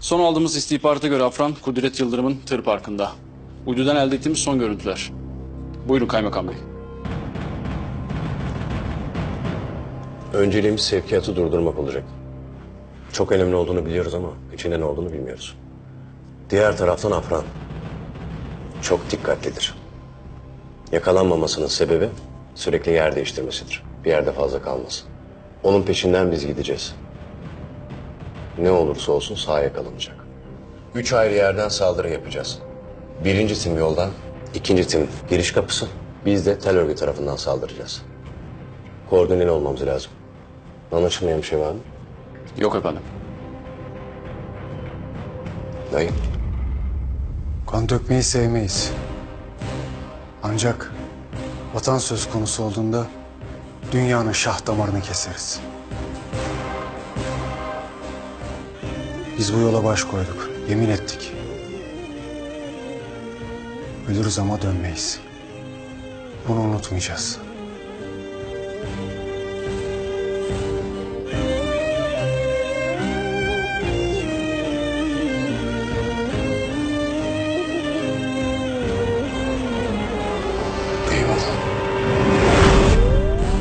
Son aldığımız istihbarata göre Afran, Kudret Yıldırım'ın tır parkında. Uydudan elde ettiğimiz son görüntüler. Buyurun kaymakam bey. Önceliğimiz sevkiyatı durdurmak olacak. Çok önemli olduğunu biliyoruz ama içinde ne olduğunu bilmiyoruz. Diğer taraftan Afran. Çok dikkatlidir. Yakalanmamasının sebebi sürekli yer değiştirmesidir. Bir yerde fazla kalması. Onun peşinden biz gideceğiz. Ne olursa olsun sahaya yakalanacak. Üç ayrı yerden saldırı yapacağız. Birinci tim yoldan, ikinci tim giriş kapısı. Biz de tel örgü tarafından saldıracağız. Koordineli olmamız lazım. Anlaşılmayan bir şey var mı? Yok efendim. Dayı. Kan dökmeyi sevmeyiz. Ancak vatan söz konusu olduğunda dünyanın şah damarını keseriz. Biz bu yola baş koyduk. Yemin ettik. Ölürüz ama dönmeyiz. Bunu unutmayacağız.